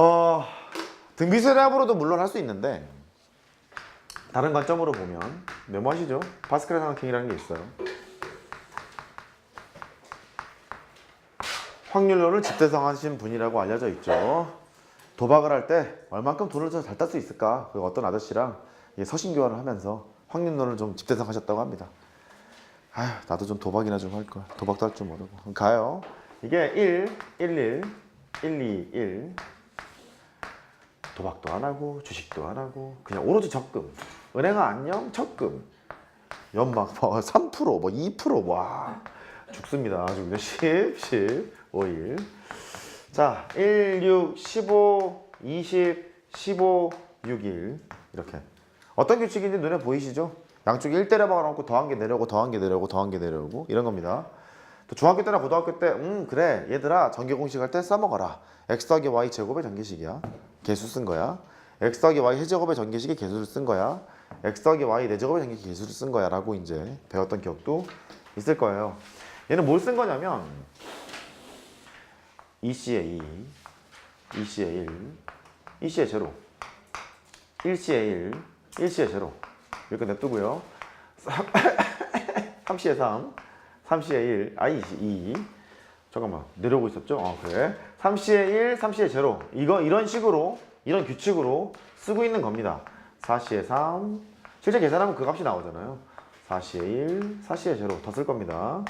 어, 등비슷의 합으로도 물론 할 수 있는데 다른 관점으로 보면 메모하시죠. 파스칼의 삼각형이라는 게 있어요. 확률론을 집대성하신 분이라고 알려져 있죠. 도박을 할 때 얼만큼 돈을 더 잘 딸 수 있을까? 그 어떤 아저씨랑 서신 교환을 하면서 확률론을 좀 집대성하셨다고 합니다. 아휴, 나도 좀 도박이나 좀 할 걸. 도박도 할 줄 모르고. 가요. 이게 1, 1, 1, 1, 2, 1. 도박도 안 하고 주식도 안 하고 그냥 오로지 적금. 은행아 안녕 적금. 연막 뭐 3%, 뭐 2%, 와 죽습니다. 아주 그냥 10, 10, 5, 1. 자, 1, 6, 15, 20, 15, 6, 1 이렇게. 어떤 규칙인지 눈에 보이시죠? 양쪽에 1 때려 박아놓고 더한 게 내려오고 더한 게 내려오고 더한 게 내려오고 이런 겁니다. 또 중학교 때나 고등학교 때, 음 그래 얘들아 전개 공식 할 때 써먹어라. x 더하기 y 제곱의 전개식이야. 개수 쓴 거야. x 더하기 y 해제곱의 전개식의 개수를 쓴 거야. x 더하기 y 내제곱의 전개식 개수를 쓴 거야 라고 이제 배웠던 기억도 있을 거예요. 얘는 뭘 쓴 거냐면 2C에 2, 2C에 1, 2C에 제로, 1C에 1, 1C에 제로 이렇게 냅두고요. 3C에 3, 3C에 1, 아 2, 2 잠깐만 내려오고 있었죠? 어 그래. 3C에 1, 3C에 제로. 이거 이런 식으로 이런 규칙으로 쓰고 있는 겁니다. 4C에 3 실제 계산하면 그 값이 나오잖아요. 4C에 1, 4C에 제로. 더쓸 겁니다.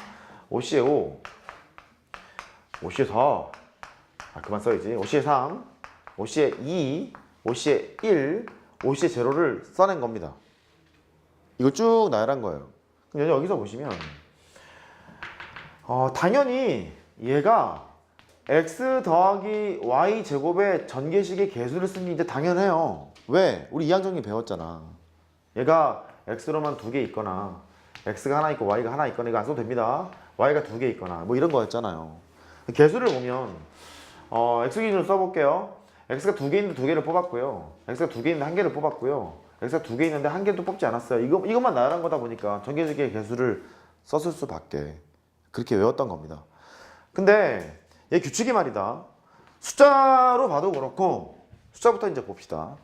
5C에 5 5C에 4 아, 그만 써야지. 5C에 3 5C에 2 5C에 1 5C에 제로를 써낸 겁니다. 이거 쭉 나열한 거예요. 그럼 여기서 보시면 어, 당연히 얘가 x 더하기 y 제곱의 전개식의 개수를 게 이제 당연해요. 왜? 우리 2학년이 배웠잖아. 얘가 x로만 두 개 있거나 x가 하나 있고 y가 하나 있거나 이거 안 써도 됩니다. y가 두 개 있거나 뭐 이런 거였잖아요. 개수를 보면 어, x 기준으로 써볼게요. x가 두 개 있는데 두 개를 뽑았고요. x가 두 개 있는데 한 개를 뽑았고요. x가 두 개 있는데 한 개도 뽑지 않았어요. 이거 이것만 나열한 거다 보니까 전개식의 개수를 썼을 수밖에 그렇게 외웠던 겁니다. 근데 얘 규칙이 말이다. 숫자로 봐도 그렇고 숫자부터 이제 봅시다.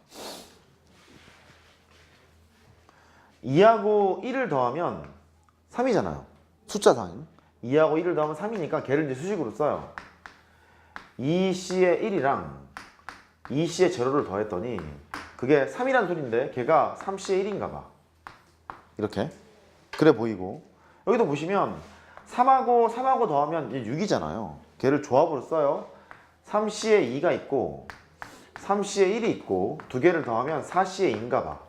2하고 1을 더하면 3이잖아요. 숫자상. 2하고 1을 더하면 3이니까 걔를 이제 수식으로 써요. 2C의 1이랑 2C의 제로를 더했더니 그게 3이란 소리인데 걔가 3C의 1인가 봐. 이렇게. 그래 보이고. 여기도 보시면 3하고 3하고 더하면 이제 6이잖아요. 걔를 조합으로 써요. 3C에 2가 있고 3C에 1이 있고 두 개를 더하면 4C에 2인가 봐.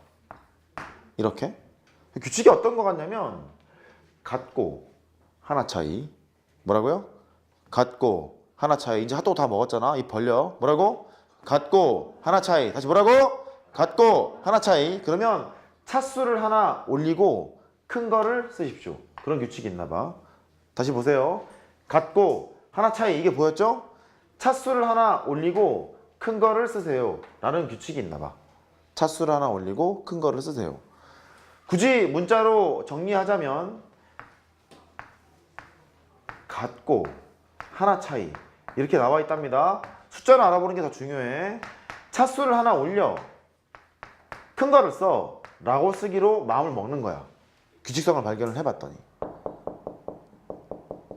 이렇게. 규칙이 어떤 거 같냐면 같고 하나 차이. 뭐라고요? 같고 하나 차이. 이제 핫도그 다 먹었잖아. 이 벌려. 뭐라고? 같고 하나 차이. 다시 뭐라고? 같고 하나 차이. 그러면 차수를 하나 올리고 큰 거를 쓰십시오. 그런 규칙이 있나 봐. 다시 보세요. 같고 하나 차이 이게 보였죠? 차수를 하나 올리고 큰 거를 쓰세요. 라는 규칙이 있나 봐. 차수를 하나 올리고 큰 거를 쓰세요. 굳이 문자로 정리하자면 같고 하나 차이 이렇게 나와 있답니다. 숫자를 알아보는 게 더 중요해. 차수를 하나 올려 큰 거를 써 라고 쓰기로 마음을 먹는 거야. 규칙성을 발견을 해봤더니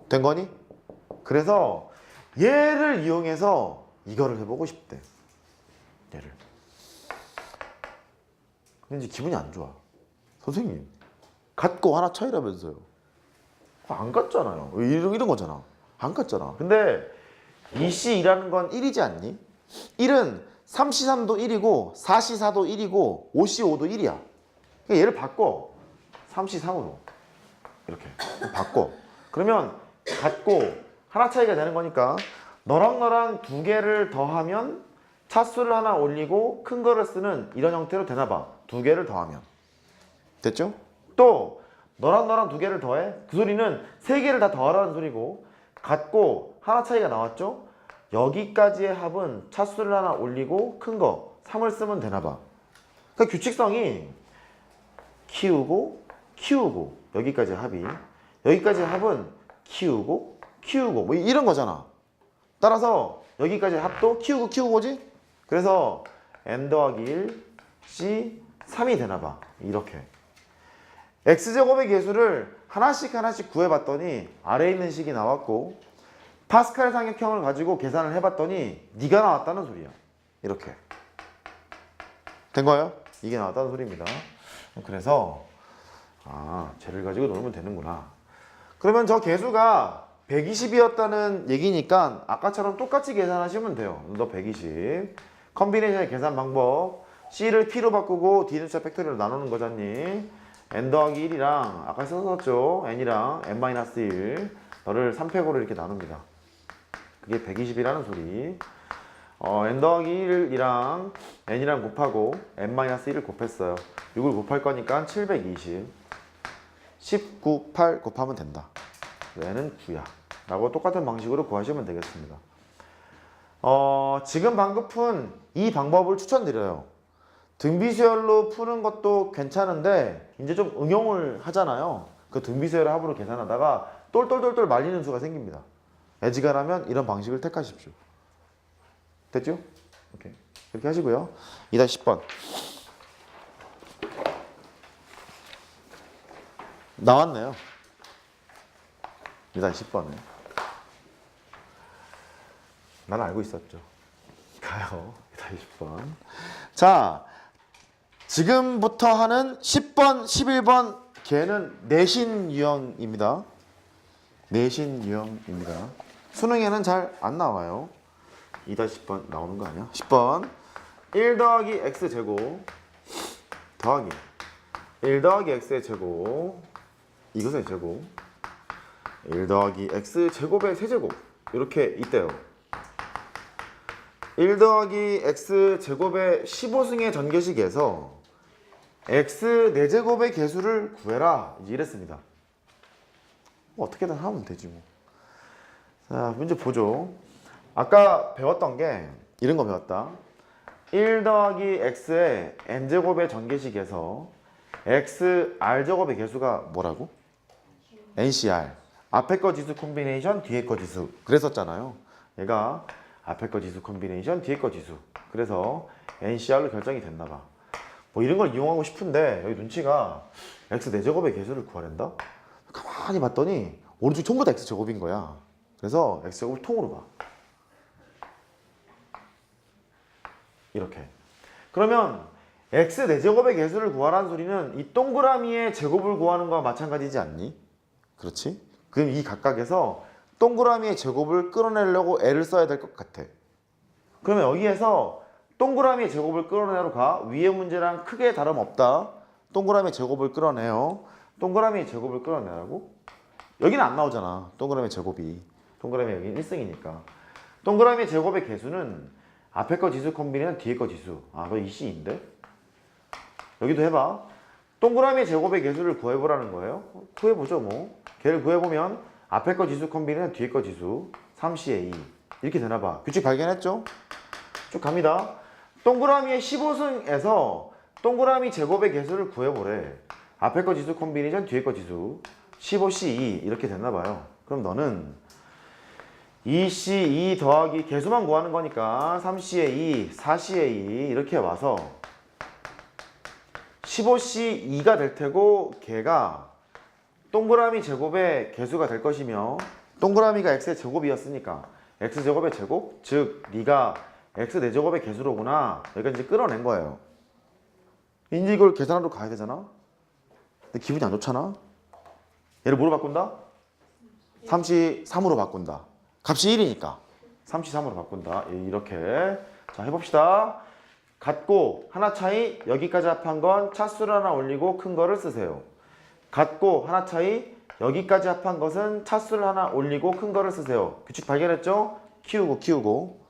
된 거니? 그래서 얘를 이용해서 이거를 해보고 싶대. 얘를. 근데 이제 기분이 안 좋아. 선생님, 같고 하나 차이라면서요. 안 같잖아요. 이런, 이런 거잖아. 안 같잖아. 근데 2C2라는 건 1이지 않니? 1은 3C3도 1이고 4C4도 1이고 5C5도 1이야. 그러니까 얘를 바꿔. 3C3으로. 이렇게. 바꿔. 그러면 같고 하나 차이가 되는 거니까 너랑 너랑 두 개를 더하면 차수를 하나 올리고 큰 거를 쓰는 이런 형태로 되나 봐. 두 개를 더하면. 됐죠? 또 너랑 너랑 두 개를 더해. 그 소리는 세 개를 다 더하라는 소리고 같고 하나 차이가 나왔죠? 여기까지의 합은 차수를 하나 올리고 큰 거 3을 쓰면 되나 봐. 그러니까 규칙성이 키우고 키우고 여기까지 합이 여기까지 합은 키우고 키우고 뭐 이런 거잖아. 따라서 여기까지 합도 키우고 키우고지 그래서 n 더하기 1, c 3이 되나 봐. 이렇게. x제곱의 개수를 하나씩 하나씩 구해봤더니 아래에 있는 식이 나왔고 파스칼 상역형을 가지고 계산을 해봤더니 네가 나왔다는 소리야. 이렇게. 된 거예요? 이게 나왔다는 소리입니다. 그래서 아, 쟤를 가지고 놀면 되는구나. 그러면 저 개수가 120이었다는 얘기니까 아까처럼 똑같이 계산하시면 돼요. 너 120. 컨비네이션의 계산 방법. C를 P로 바꾸고 D는 숫자 팩토리로 나누는 거잖니. N 더하기 1이랑 아까 썼었죠. N이랑 N-1 너를 3팩으로 이렇게 나눕니다. 그게 120이라는 소리. 어, N 더하기 1이랑 N이랑 곱하고 N-1을 곱했어요. 6을 곱할 거니까 720. 19, 8 곱하면 된다. 얘는 9야. 라고 똑같은 방식으로 구하시면 되겠습니다. 어, 지금 방금 푼이 방법을 추천드려요. 등비수열로 푸는 것도 괜찮은데 이제 좀 응용을 하잖아요. 그 등비수열을 합으로 계산하다가 똘똘똘똘 말리는 수가 생깁니다. 애지간하면 이런 방식을 택하십시오. 됐죠? 오케이. 이렇게 하시고요. 2-10번. 나왔네요. 2-10번에. 난 알고 있었죠. 가요. 2-10번. 자, 지금부터 하는 10번, 11번 걔는 내신 유형입니다. 내신 유형입니다. 수능에는 잘 안 나와요. 2-10번 나오는 거 아니야? 10번 1 더하기 x 제곱 더하기 1 더하기 x의 제곱 이것의 제곱. 1 더하기 x 제곱의 세제곱. 이렇게 있대요. 1 더하기 x 제곱의 15승의 전개식에서 x 4제곱의 개수를 구해라. 이랬습니다. 뭐 어떻게든 하면 되지 뭐. 자 문제 보죠. 아까 배웠던 게 이런 거 배웠다. 1 더하기 x의 n제곱의 전개식에서 x r제곱의 개수가 뭐라고? Ncr 앞에 거 지수 콤비네이션 뒤에 거 지수 그랬었잖아요 얘가 앞에 거 지수 콤비네이션 뒤에 거 지수 그래서 ncr로 결정이 됐나 봐 뭐 이런 걸 이용하고 싶은데 여기 눈치가 x 4제곱의 개수를 구하랜다? 가만히 봤더니 오른쪽 전부 다 x제곱인 거야 그래서 x제곱을 통으로 봐 이렇게. 그러면 x 4제곱의 개수를 구하라는 소리는 이 동그라미의 제곱을 구하는 거와 마찬가지지 않니? 그렇지? 그럼 이 각각에서 동그라미의 제곱을 끌어내려고 애를 써야 될 것 같아. 그러면 여기에서 동그라미의 제곱을 끌어내러 가. 위의 문제랑 크게 다름없다. 동그라미의 제곱을 끌어내요. 동그라미의 제곱을 끌어내라고? 여기는 안 나오잖아. 동그라미 제곱이. 동그라미 여기 1승이니까. 동그라미 제곱의 개수는 앞에 거 지수 콤비네는 뒤에 거 지수. 아, 그거 이씨인데? 여기도 해봐. 동그라미 제곱의 개수를 구해보라는 거예요. 어, 구해보죠, 뭐. 걔를 구해보면 앞에 거 지수 콤비네는 뒤에 거 지수. 3C의 2. 이렇게 되나봐. 규칙 발견했죠? 쭉 갑니다. 동그라미의 15승에서 동그라미 제곱의 개수를 구해보래. 앞에 거 지수 콤비네이션, 뒤에 거 지수. 15C2 이렇게 됐나봐요. 그럼 너는 2C 2 더하기 개수만 구하는 거니까 3C에 2, 4C에 2 이렇게 와서 15C 2가 될 테고 걔가 동그라미 제곱의 개수가 될 것이며 동그라미가 x의 제곱이었으니까 x 제곱의 제곱 즉 네가 x 4제곱의 개수로구나. 여기까지 끌어낸 거예요. 이제 이걸 계산하러 가야 되잖아. 근데 기분이 안 좋잖아. 얘를 뭐로 바꾼다? 3C 3으로 바꾼다. 값이 1이니까. 3치 3으로 바꾼다. 예, 이렇게. 자 해봅시다. 같고 하나 차이 여기까지 합한 건 차수를 하나 올리고 큰 거를 쓰세요 같고 하나 차이 여기까지 합한 것은 차수를 하나 올리고 큰 거를 쓰세요. 규칙 발견했죠? 키우고 키우고.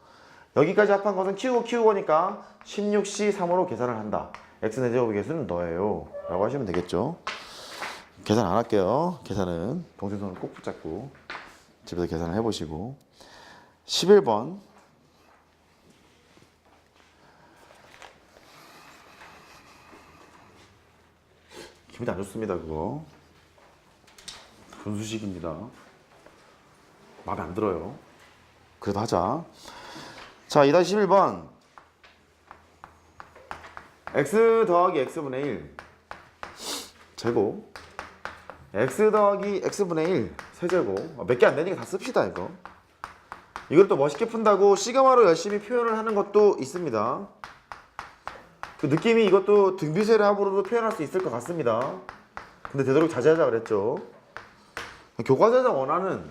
여기까지 합한 것은 키우고 키우고니까 16C 3으로 계산을 한다. X 4제곱의 개수는 너예요. 라고 하시면 되겠죠? 계산 안 할게요. 계산은 동생 손을 꼭 붙잡고 집에서 계산을 해보시고. 11번 기분이 안 좋습니다 그거. 분수식입니다. 마음에 안 들어요. 그래도 하자. 자 2-11번. X 더하기 x분의 1 제곱 x 더하기 x분의 1 세제곱 몇 개 안 되니까 다 씁시다 이거. 이걸 또 멋있게 푼다고 시그마로 열심히 표현을 하는 것도 있습니다 그 느낌이 이것도 등비세를 합으로도 표현할 수 있을 것 같습니다. 근데 되도록 자제하자 그랬죠. 교과서에서 원하는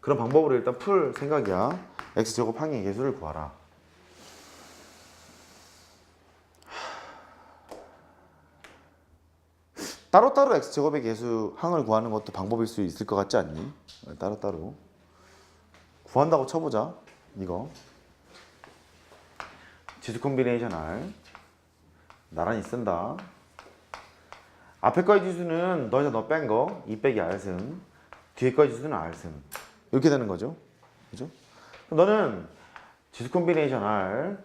그런 방법으로 일단 풀 생각이야. X제곱 항의 개수를 구하라. 따로따로 x제곱의 개수 항을 구하는 것도 방법일 수 있을 것 같지 않니? 네, 따로따로. 구한다고 쳐보자 이거 지수 콤비네이션 R 나란히 쓴다. 앞에 거의 지수는 너에서 너 뺀 거. 2 빼기 R승 뒤에 거의 지수는 R승 이렇게 되는 거죠. 그죠? 너는 지수 콤비네이션 R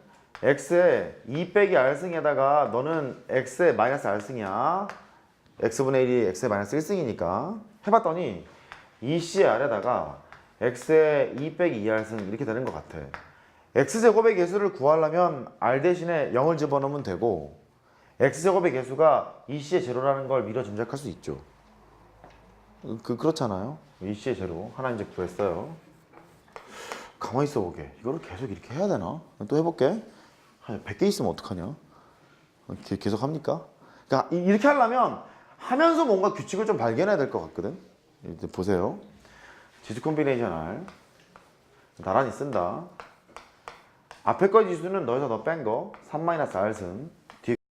x에 2 빼기 R승에다가 너는 x에 마이너스 R승이야. x분의 1이 x의 마이너스 1승이니까. 해봤더니 2c의 r에다가 x의 2 빼기 2r승 이렇게 되는 것 같아 x제곱의 개수를 구하려면 r 대신에 0을 집어넣으면 되고 x제곱의 개수가 2c의 제로라는 걸 미뤄 짐작할 수 있죠 그, 그렇잖아요 2c의 제로 하나 이제 구했어요 가만히 있어 보게 이거를 계속 이렇게 해야 되나? 또 해볼게 한 100개 있으면 어떡하냐 게- 계속 합니까? 그러니까 이- 이렇게 하려면 하면서 뭔가 규칙을 좀 발견해야 될 것 같거든. 이제 보세요. 지수 콤비네이션 R 나란히 쓴다. 앞에 거 지수는 너에서 너 뺀 거. 3-R승